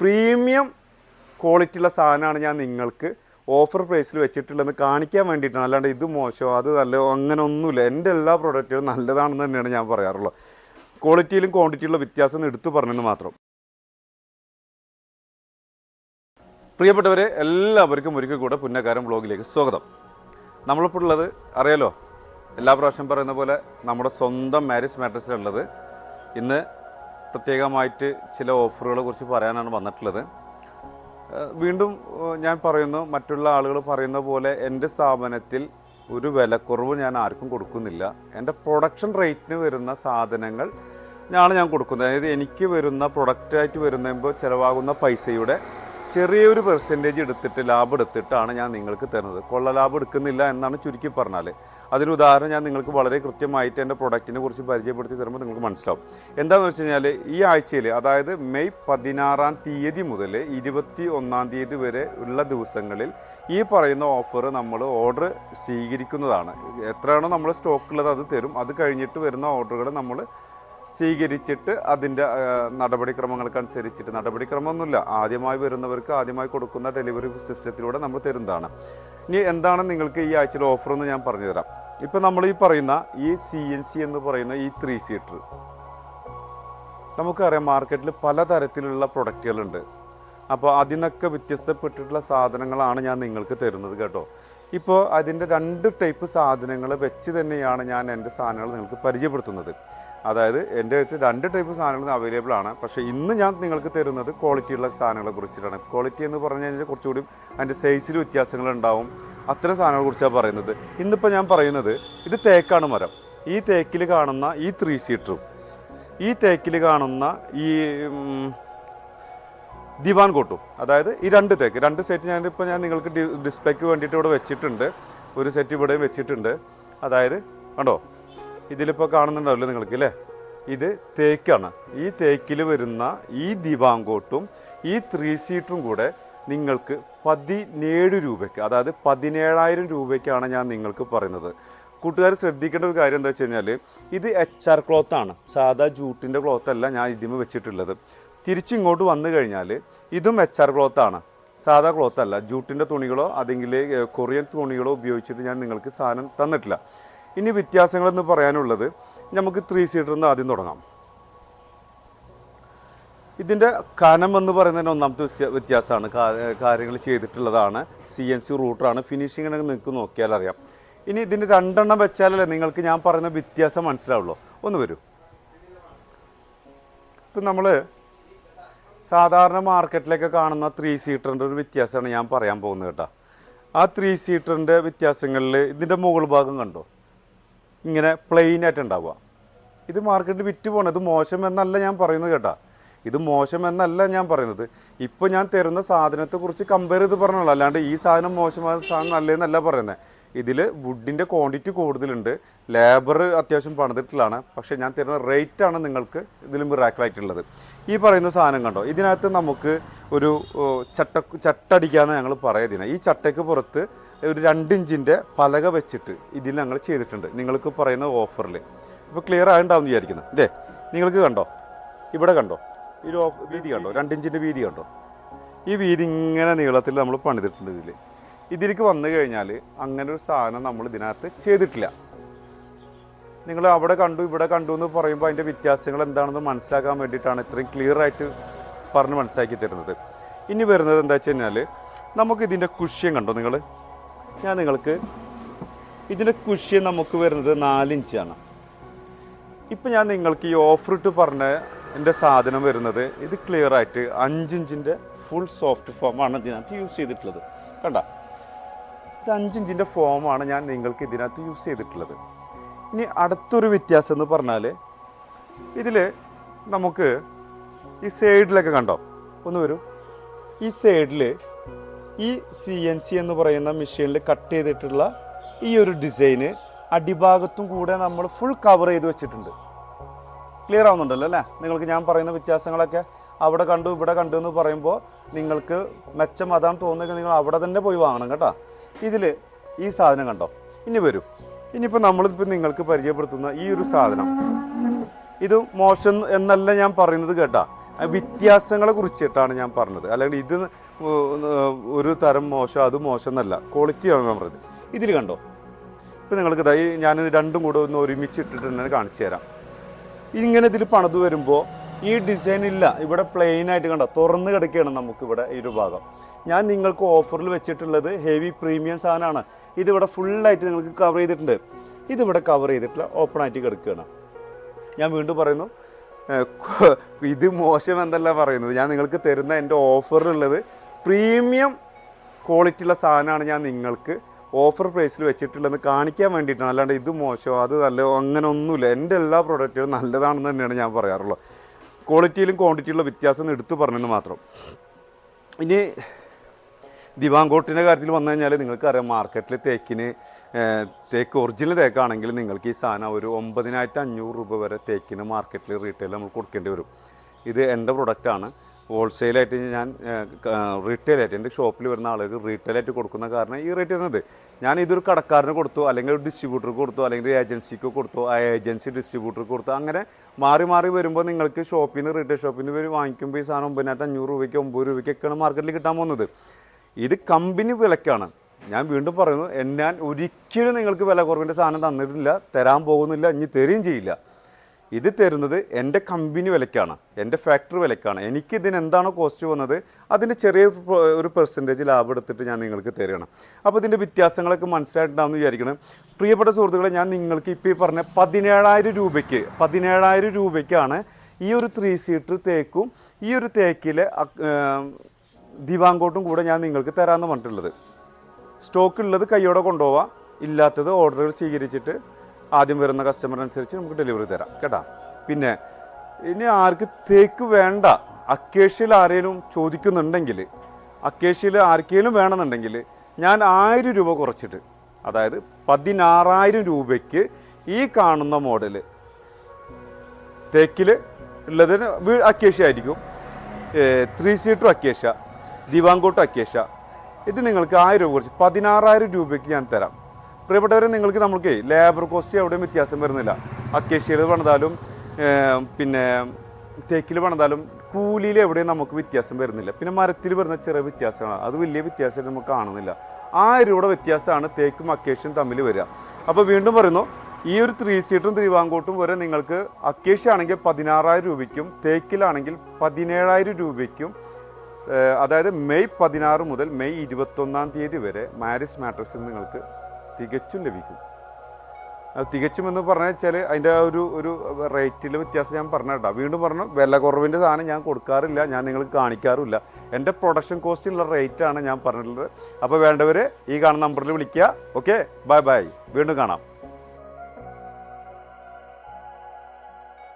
Premium quality ഉള്ള സാധനമാണ് ഞാൻ നിങ്ങൾക്ക് ഓഫർ പ്രൈസിൽ വെച്ചിട്ടുള്ളതെന്ന് കാണിക്കാൻ വേണ്ടിയിട്ടാണ്. അല്ലാണ്ട് ഇത് മോശമോ അത് നല്ല അങ്ങനെ ഒന്നുമില്ല. എന്റെ എല്ലാ പ്രോഡക്റ്റുകളും നല്ലതാണെന്ന് തന്നെയാണ് ഞാൻ പറയാറുള്ളത്. ക്വാളിറ്റിയിലും ക്വാണ്ടിറ്റിയിലും വ്യത്യാസം എടുത്തു പറഞ്ഞെന്ന് മാത്രം. പ്രിയപ്പെട്ടവരെ എല്ലാവർക്കും ഒരിക്കൽ കൂടെ പുന്നക്കാരൻ ബ്ലോഗിലേക്ക് സ്വാഗതം. നമ്മളിപ്പോൾ ഉള്ളത് അറിയാലോ എല്ലാ പ്രാവശ്യം പറയുന്ന പോലെ നമ്മുടെ സ്വന്തം മാരേജ് മാട്രസിലുള്ളത് ഇന്ന് പ്രത്യേകമായിട്ട് ചില ഓഫറുകളെ കുറിച്ച് പറയാനാണ് വന്നിട്ടുള്ളത്. വീണ്ടും ഞാൻ പറയുന്നു മറ്റുള്ള ആളുകൾ പറയുന്ന പോലെ എന്റെ സ്ഥാപനത്തിൽ ഒരു വിലക്കുറവ് ഞാൻ ആർക്കും കൊടുക്കുന്നില്ല. എന്റെ പ്രൊഡക്ഷൻ റേറ്റിന് വരുന്ന സാധനങ്ങൾ ഞാണ് ഞാൻ കൊടുക്കുന്നത്. അതായത് എനിക്ക് വരുന്ന പ്രൊഡക്റ്റായിട്ട് വരുമ്പോൾ ചിലവാകുന്ന പൈസയുടെ ചെറിയൊരു പെർസെന്റേജ് എടുത്തിട്ട് ലാഭം എടുത്തിട്ടാണ് ഞാൻ നിങ്ങൾക്ക് തരുന്നത്. കൊള്ള ലാഭം എടുക്കുന്നില്ല എന്നാണ് ചുരുക്കി പറഞ്ഞാൽ അതിന് ഉദാഹരണം ഞാൻ നിങ്ങൾക്ക് വളരെ കൃത്യമായിട്ട് എന്റെ പ്രൊഡക്റ്റിനെ കുറിച്ച് പരിചയപ്പെടുത്തി തരുമ്പോൾ നിങ്ങൾക്ക് മനസ്സിലാവും. എന്താണെന്ന് വെച്ച് കഴിഞ്ഞാൽ ഈ ആഴ്ചയിൽ അതായത് മെയ് പതിനാറാം തീയതി മുതൽ ഇരുപത്തി ഒന്നാം തീയതി വരെ ഉള്ള ദിവസങ്ങളിൽ ഈ പറയുന്ന ഓഫർ നമ്മൾ ഓർഡർ സ്വീകരിക്കുന്നതാണ്. എത്രയാണോ നമ്മൾ സ്റ്റോക്കുള്ളത് അത് തരും. അത് കഴിഞ്ഞിട്ട് വരുന്ന ഓർഡറുകൾ നമ്മൾ സ്വീകരിച്ചിട്ട് അതിന്റെ നടപടിക്രമങ്ങൾക്കനുസരിച്ചിട്ട്. നടപടിക്രമമൊന്നുമില്ല. ആദ്യമായി വരുന്നവർക്ക് ആദ്യമായി കൊടുക്കുന്ന ഡെലിവറി സിസ്റ്റത്തിലൂടെ നമ്മൾ തരുന്നതാണ്. ഇനി എന്താണ് നിങ്ങൾക്ക് ഈ ആഴ്ചയിൽ ഓഫർ എന്ന് ഞാൻ പറഞ്ഞുതരാം. ഇപ്പം നമ്മൾ ഈ പറയുന്ന ഈ സി എൻ സി എന്ന് പറയുന്ന ഈ ത്രീ സീറ്റർ നമുക്കറിയാം മാർക്കറ്റിൽ പലതരത്തിലുള്ള പ്രൊഡക്റ്റുകളുണ്ട് അപ്പോൾ അതിനൊക്കെ വ്യത്യസ്തപ്പെട്ടിട്ടുള്ള സാധനങ്ങളാണ് ഞാൻ നിങ്ങൾക്ക് തരുന്നത് കേട്ടോ. ഇപ്പോൾ അതിന്റെ രണ്ട് ടൈപ്പ് സാധനങ്ങൾ വെച്ച് തന്നെയാണ് ഞാൻ എന്റെ സാധനങ്ങൾ നിങ്ങൾക്ക് പരിചയപ്പെടുത്തുന്നത്. അതായത് എന്റെ അടുത്ത് രണ്ട് ടൈപ്പ് സാധനങ്ങൾ അവൈലബിൾ ആണ്. പക്ഷേ ഇന്ന് ഞാൻ നിങ്ങൾക്ക് തരുന്നത് ക്വാളിറ്റിയുള്ള സാധനങ്ങളെ കുറിച്ചിട്ടാണ്. ക്വാളിറ്റി എന്ന് പറഞ്ഞു കഴിഞ്ഞാൽ കുറച്ചുകൂടി അതിന്റെ സൈസിൽ വ്യത്യാസങ്ങൾ ഉണ്ടാവും. അത്തരം സാധനങ്ങളെ കുറിച്ചാണ് പറയുന്നത്. ഇന്നിപ്പോൾ ഞാൻ പറയുന്നത് ഇത് തേക്കാണ് മരം. ഈ തേക്കിൽ കാണുന്ന ഈ ത്രീ സീറ്ററും ഈ തേക്കിൽ കാണുന്ന ഈ ദിവാൻ കോട്ടും. അതായത് ഈ രണ്ട് തേക്ക് രണ്ട് സെറ്റ് ഞാൻ ഇപ്പോൾ ഞാൻ നിങ്ങൾക്ക് ഡിസ്പ്ലേക്ക് വേണ്ടിയിട്ട് ഇവിടെ വെച്ചിട്ടുണ്ട്. ഒരു സെറ്റ് ഇവിടെയും വെച്ചിട്ടുണ്ട്. അതായത് കണ്ടോ? ഇതിലിപ്പോൾ കാണുന്നുണ്ടാവില്ലേ നിങ്ങൾക്ക് അല്ലേ ഇത് തേക്കാണ്. ഈ തേക്കിൽ വരുന്ന ഈ ദിവാങ്കോട്ടും ഈ ത്രീ സീറ്ററും കൂടെ നിങ്ങൾക്ക് പതിനേഴ് രൂപയ്ക്ക് അതായത് പതിനേഴായിരം രൂപയ്ക്കാണ് ഞാൻ നിങ്ങൾക്ക് പറയുന്നത്. കൂട്ടുകാർ ശ്രദ്ധിക്കേണ്ട ഒരു കാര്യം എന്താ വെച്ച് കഴിഞ്ഞാൽ ഇത് എച്ച് ആർ ക്ലോത്താണ് സാധാ ജൂട്ടിന്റെ ക്ലോത്ത് അല്ല ഞാൻ ഇതിമ വെച്ചിട്ടുള്ളത്. തിരിച്ചിങ്ങോട്ട് വന്നു കഴിഞ്ഞാൽ ഇതും എച്ച് ആർ ക്ലോത്താണ് സാധാ ക്ലോത്ത് അല്ല. ജൂട്ടിന്റെ തുണികളോ അല്ലെങ്കിൽ കൊറിയൻ തുണികളോ ഉപയോഗിച്ചിട്ട് ഞാൻ നിങ്ങൾക്ക് സാധനം തന്നിട്ടില്ല. ഇനി വ്യത്യാസങ്ങളെന്ന് പറയാനുള്ളത് നമുക്ക് ത്രീ സീറ്ററിൽ നിന്ന് ആദ്യം തുടങ്ങാം. ഇതിന്റെ കനം എന്ന് പറയുന്നതിന് ഒന്നാമത്തെ വ്യത്യ- വ്യത്യാസമാണ്. കാര്യങ്ങൾ ചെയ്തിട്ടുള്ളതാണ്. സി എൻ സി റൂട്ടറാണ് ഫിനിഷിംഗ് നിങ്ങൾക്ക് നോക്കിയാൽ അറിയാം. ഇനി ഇതിന്റെ രണ്ടെണ്ണം വെച്ചാലല്ലേ നിങ്ങൾക്ക് ഞാൻ പറയുന്ന വ്യത്യാസം മനസ്സിലാവുള്ളൂ. ഒന്ന് വരൂ. ഇപ്പം നമ്മൾ സാധാരണ മാർക്കറ്റിലൊക്കെ കാണുന്ന ത്രീ സീറ്ററിന്റെ ഒരു വ്യത്യാസമാണ് ഞാൻ പറയാൻ പോകുന്നത് കേട്ടോ. ആ ത്രീ സീറ്ററിന്റെ വ്യത്യാസങ്ങളിൽ ഇതിന്റെ മുകൾ ഭാഗം കണ്ടോ? ഇങ്ങനെ പ്ലെയിൻ ആയിട്ട് ഉണ്ടാവുക. ഇത് മാർക്കറ്റിൽ വിറ്റ് പോകണം ഇത് മോശം എന്നല്ല ഞാൻ പറയുന്നത് കേട്ടോ. ഇത് മോശമെന്നല്ല ഞാൻ പറയുന്നത്. ഇപ്പോൾ ഞാൻ തരുന്ന സാധനത്തെക്കുറിച്ച് കമ്പയർ ചെയ്ത് പറഞ്ഞോളൂ. അല്ലാണ്ട് ഈ സാധനം മോശമായ സാധനം നല്ലതെന്നല്ല പറയുന്നത് ഇതിൽ വുഡിന്റെ ക്വാണ്ടിറ്റി കൂടുതലുണ്ട്. ലേബർ അത്യാവശ്യം പണിതിട്ടുള്ളതാണ്. പക്ഷേ ഞാൻ തരുന്ന റേറ്റാണ് നിങ്ങൾക്ക് ഇതിൽ മിറാക്കിളായിട്ടുള്ളത് ഈ പറയുന്ന സാധനം കണ്ടോ? ഇതിനകത്ത് നമുക്ക് ഒരു ചട്ട ചട്ടടിക്കാന്ന് ഞങ്ങൾ പറയുന്നത് ഈ ചട്ടയ്ക്ക് പുറത്ത് ഒരു രണ്ട് ഇഞ്ചിന്റെ പലക വെച്ചിട്ട് ഇതിൽ ഞങ്ങൾ ചെയ്തിട്ടുണ്ട്. നിങ്ങൾക്ക് പറയുന്ന ഓഫറിൽ ഇപ്പോൾ ക്ലിയർ ആയിട്ടുണ്ടാവും വിചാരിക്കുന്നു. അല്ലേ നിങ്ങൾക്ക് കണ്ടോ? ഇവിടെ കണ്ടോ? ഈ വീതി കണ്ടോ? രണ്ട് ഇഞ്ചിന്റെ വീതി കണ്ടോ? ഈ വീതി ഇങ്ങനെ നീളത്തിൽ നമ്മൾ പണിതിട്ടുണ്ട് ഇതിൽ ഇതിലേക്ക് വന്നു കഴിഞ്ഞാൽ അങ്ങനെ ഒരു സാധനം നമ്മൾ ഇതിനകത്ത് ചെയ്തിട്ടില്ല. നിങ്ങൾ അവിടെ കണ്ടു ഇവിടെ കണ്ടു എന്ന് പറയുമ്പോൾ അതിന്റെ വ്യത്യാസങ്ങൾ എന്താണെന്ന് മനസ്സിലാക്കാൻ വേണ്ടിയിട്ടാണ് ഇത്രയും ക്ലിയർ ആയിട്ട് പറഞ്ഞ് മനസ്സിലാക്കി തരുന്നത്. ഇനി വരുന്നത് എന്താ വെച്ച് കഴിഞ്ഞാൽ നമുക്കിതിന്റെ കുഷ്യം കണ്ടോ നിങ്ങൾ? ഞാൻ നിങ്ങൾക്ക് ഇതിന്റെ കുഷി നമുക്ക് വരുന്നത് നാലിഞ്ചാണ് ഇപ്പം ഞാൻ നിങ്ങൾക്ക് ഈ ഓഫർ ഇട്ട് പറഞ്ഞ എന്റെ സാധനം വരുന്നത് ഇത് ക്ലിയർ ആയിട്ട് അഞ്ചിഞ്ചിന്റെ ഫുൾ സോഫ്റ്റ് ഫോമാണ് ഇതിനകത്ത് യൂസ് ചെയ്തിട്ടുള്ളത്. കണ്ട? ഇത് അഞ്ചിഞ്ചിന്റെ ഫോമാണ് ഞാൻ നിങ്ങൾക്ക് ഇതിനകത്ത് യൂസ് ചെയ്തിട്ടുള്ളത്. ഇനി അടുത്തൊരു വ്യത്യാസം എന്ന് പറഞ്ഞാൽ ഇതിൽ നമുക്ക് ഈ സൈഡിലൊക്കെ കണ്ടോ? ഒന്ന് വരൂ. ഈ സൈഡിൽ ഈ സി എൻ സി എന്ന് പറയുന്ന മെഷീനിൽ കട്ട് ചെയ്തിട്ടുള്ള ഈ ഒരു ഡിസൈന് അടിഭാഗത്തും കൂടെ നമ്മൾ ഫുൾ കവർ ചെയ്ത് വെച്ചിട്ടുണ്ട്. ക്ലിയർ ആവുന്നുണ്ടല്ലോ അല്ലേ? നിങ്ങൾക്ക് ഞാൻ പറയുന്ന വ്യത്യാസങ്ങളൊക്കെ അവിടെ കണ്ടു ഇവിടെ കണ്ടു എന്ന് പറയുമ്പോൾ നിങ്ങൾക്ക് മെച്ചം അതാണ് തോന്നുന്നത് നിങ്ങൾ അവിടെ തന്നെ പോയി വാങ്ങണം കേട്ടോ. ഇതിൽ ഈ സാധനം കണ്ടോ? ഇനി വരൂ. ഇനിയിപ്പോൾ നമ്മളിപ്പോൾ നിങ്ങൾക്ക് പരിചയപ്പെടുത്തുന്ന ഈ ഒരു സാധനം. ഇത് മോശം എന്നല്ല ഞാൻ പറയുന്നത് കേട്ടാ. വ്യത്യാസങ്ങളെ കുറിച്ചിട്ടാണ് ഞാൻ പറഞ്ഞത്. അല്ലെങ്കിൽ ഇത് ഒരു തരം മോശം അത് മോശം എന്നല്ല ക്വാളിറ്റിയാണ് ഞാൻ പറഞ്ഞത് ഇതിൽ കണ്ടോ? ഇപ്പം നിങ്ങൾക്ക് ഇതായി ഞാൻ രണ്ടും കൂടെ ഒന്ന് ഒരുമിച്ച് ഇട്ടിട്ട് തന്നെ കാണിച്ചു തരാം. ഇങ്ങനെ ഇതിൽ പണിത് വരുമ്പോൾ ഈ ഡിസൈൻ ഇല്ല. ഇവിടെ പ്ലെയിൻ ആയിട്ട് കണ്ടോ? തുറന്ന് കിടക്കുകയാണ് നമുക്ക് ഇവിടെ ഈ ഒരു ഭാഗം. ഞാൻ നിങ്ങൾക്ക് ഓഫറിൽ വെച്ചിട്ടുള്ളത് ഹെവി പ്രീമിയം സാധനമാണ്. ഇതിവിടെ ഫുള്ളായിട്ട് നിങ്ങൾക്ക് കവർ ചെയ്തിട്ടുണ്ട്. ഇതിവിടെ കവർ ചെയ്തിട്ടില്ല. ഓപ്പൺ ആയിട്ട് കിടക്കുകയാണ്. ഞാൻ വീണ്ടും പറയുന്നു ഇത് മോശം എന്നല്ല പറയുന്നത്. ഞാൻ നിങ്ങൾക്ക് തരുന്ന എന്റെ ഓഫറിലുള്ളത് പ്രീമിയം ക്വാളിറ്റിയുള്ള സാധനമാണ് ഞാൻ നിങ്ങൾക്ക് ഓഫർ പ്രൈസിൽ വെച്ചിട്ടുള്ളതെന്ന് കാണിക്കാൻ വേണ്ടിയിട്ടാണ്. അല്ലാണ്ട് ഇത് മോശമോ അത് നല്ല അങ്ങനെ ഒന്നുമില്ല. എന്റെ എല്ലാ പ്രോഡക്റ്റുകളും നല്ലതാണെന്ന് തന്നെയാണ് ഞാൻ പറയാറുള്ളത്. ക്വാളിറ്റിയിലും ക്വാണ്ടിറ്റിയിലുള്ള വ്യത്യാസം എടുത്തു പറഞ്ഞെന്ന് മാത്രം. ഇനി ദിവാങ്കോട്ടിന്റെ കാര്യത്തിൽ വന്നു കഴിഞ്ഞാൽ നിങ്ങൾക്കറിയാം മാർക്കറ്റിൽ തേക്കിന് തേക്ക് ഒറിജിനൽ തേക്കാണെങ്കിൽ നിങ്ങൾക്ക് ഈ സാധനം ഒരു ഒമ്പതിനായിരത്തി അഞ്ഞൂറ് രൂപ വരെ തേക്കിന് മാർക്കറ്റിൽ റീറ്റെയിൽ നമ്മൾ കൊടുക്കേണ്ടി വരും. ഇത് എന്റെ പ്രൊഡക്റ്റാണ് ഹോൾസെയിലായിട്ട് ഞാൻ റീറ്റെയിലായിട്ട് എന്റെ ഷോപ്പിൽ വരുന്ന ആളുകൾ റീറ്റെയിലായിട്ട് കൊടുക്കുന്ന കാരണം ഈ റേറ്റ് വരുന്നത് ഞാൻ ഇതൊരു കടക്കാരന് കൊടുത്തു അല്ലെങ്കിൽ ഒരു ഡിസ്ട്രിബ്യൂട്ടർക്ക് കൊടുത്തു അല്ലെങ്കിൽ ഒരു ഏജൻസിക്ക് കൊടുത്തു ആ ഏജൻസി ഡിസ്ട്രിബ്യൂട്ടർക്ക് കൊടുത്തു അങ്ങനെ മാറി മാറി വരുമ്പോൾ നിങ്ങൾക്ക് ഷോപ്പിൽ നിന്ന് റീറ്റെയിൽ ഷോപ്പിൽ നിന്ന് വരും വാങ്ങിക്കുമ്പോൾ ഈ സാധനം ഒമ്പതിനായിരത്തി അഞ്ഞൂറ് രൂപയ്ക്ക് ഒമ്പത് രൂപയ്ക്കൊക്കെയാണ് മാർക്കറ്റിൽ കിട്ടാൻ പോകുന്നത്. ഇത് കമ്പനി വിലക്കാണ്. ഞാൻ വീണ്ടും പറയുന്നു ഞാൻ ഒരിക്കലും നിങ്ങൾക്ക് വില കുറവിന്റെ സാധനം തന്നിട്ടില്ല തരാൻ പോകുന്നില്ല ഇനി തരുകയും ചെയ്യില്ല. ഇത് തരുന്നത് എന്റെ കമ്പനി വിലക്കാണ് എന്റെ ഫാക്ടറി വിലക്കാണ്. എനിക്ക് ഇതിന് എന്താണോ കോസ്റ്റ് വന്നത്? അതിന്റെ ചെറിയ ഒരു പെർസെന്റേജ് ലാഭം എടുത്തിട്ട് ഞാൻ നിങ്ങൾക്ക് തരുകയാണ്. അപ്പോൾ ഇതിന്റെ വ്യത്യാസങ്ങളൊക്കെ മനസ്സിലായിട്ടുണ്ടാകുമെന്ന് വിചാരിക്കണം പ്രിയപ്പെട്ട സുഹൃത്തുക്കളെ ഞാൻ നിങ്ങൾക്ക് ഇപ്പോൾ ഈ പറഞ്ഞ പതിനേഴായിരം രൂപയ്ക്ക് പതിനേഴായിരം രൂപയ്ക്കാണ് ഈ ഒരു ത്രീ സീറ്റർ തേക്കും ഈ ഒരു തേക്കിലെ ദിവാങ്കോട്ടും കൂടെ ഞാൻ നിങ്ങൾക്ക് തരാമെന്ന് പറഞ്ഞിട്ടുള്ളത്. സ്റ്റോക്ക് ഉള്ളത് കൈയോടെ കൊണ്ടുപോവാം. ഇല്ലാത്തത് ഓർഡറുകൾ സ്വീകരിച്ചിട്ട് ആദ്യം വരുന്ന കസ്റ്റമറിനനുസരിച്ച് നമുക്ക് ഡെലിവറി തരാം കേട്ടോ? പിന്നെ ഇനി ആർക്ക് തേക്ക് വേണ്ട അക്കേഷ്യയിൽ ആരെങ്കിലും ചോദിക്കുന്നുണ്ടെങ്കിൽ അക്കേഷ്യയിൽ ആർക്കെങ്കിലും വേണമെന്നുണ്ടെങ്കിൽ ഞാൻ ആയിരം രൂപ കുറച്ചിട്ട് അതായത് പതിനാറായിരം രൂപയ്ക്ക് ഈ കാണുന്ന മോഡൽ തേക്കിൽ ഉള്ളതിന് അക്കേഷ്യ ആയിരിക്കും. Three seater acacia diwan cot acacia. ഇത് നിങ്ങൾക്ക് ആയിരം രൂപ കുറച്ച് പതിനാറായിരം രൂപയ്ക്ക് ഞാൻ തരാം. പ്രിയപ്പെട്ടവരെ നിങ്ങൾക്ക് നമ്മൾക്ക് ലേബർ കോസ്റ്റ് എവിടെയും വ്യത്യാസം വരുന്നില്ല. അക്കേഷ്യയിൽ പണിതാലും പിന്നെ തേക്കിൽ പണിതാലും കൂലിയിൽ എവിടെയും നമുക്ക് വ്യത്യാസം വരുന്നില്ല. പിന്നെ മരത്തിൽ വരുന്ന ചെറിയ വ്യത്യാസമാണ് അത് വലിയ വ്യത്യാസമായിട്ട് നമുക്ക് കാണുന്നില്ല. ആ രൂപയുടെ വ്യത്യാസമാണ് തേക്കും അക്കേഷ്യയും തമ്മിൽ വരിക. അപ്പോൾ വീണ്ടും പറയുന്നു ഈ ഒരു ത്രീ സീറ്റും തിരുവാങ്കോട്ടും വരെ നിങ്ങൾക്ക് അക്കേഷ്യ ആണെങ്കിൽ പതിനാറായിരം രൂപയ്ക്കും തേക്കിലാണെങ്കിൽ പതിനേഴായിരം രൂപയ്ക്കും അതായത് മെയ് പതിനാറ് മുതൽ മെയ് ഇരുപത്തൊന്നാം തീയതി വരെ മാരിസ് മാട്രിക്സിൽ നിങ്ങൾക്ക് തികച്ചും ലഭിക്കും. അത് തികച്ചും എന്ന് പറഞ്ഞു വെച്ചാൽ അതിന്റെ ഒരു ഒരു റേറ്റിൽ വ്യത്യാസം ഞാൻ പറഞ്ഞു കേട്ടോ വീണ്ടും പറഞ്ഞു വില കുറവിന്റെ സാധനം ഞാൻ കൊടുക്കാറില്ല ഞാൻ നിങ്ങൾക്ക് കാണിക്കാറുമില്ല. എന്റെ പ്രൊഡക്ഷൻ കോസ്റ്റിലുള്ള റേറ്റാണ് ഞാൻ പറഞ്ഞിട്ടുള്ളത്. അപ്പോൾ വേണ്ടവർ ഈ കാണുന്ന നമ്പറിൽ വിളിക്കുക. ഓക്കെ ബൈ ബൈ വീണ്ടും കാണാം.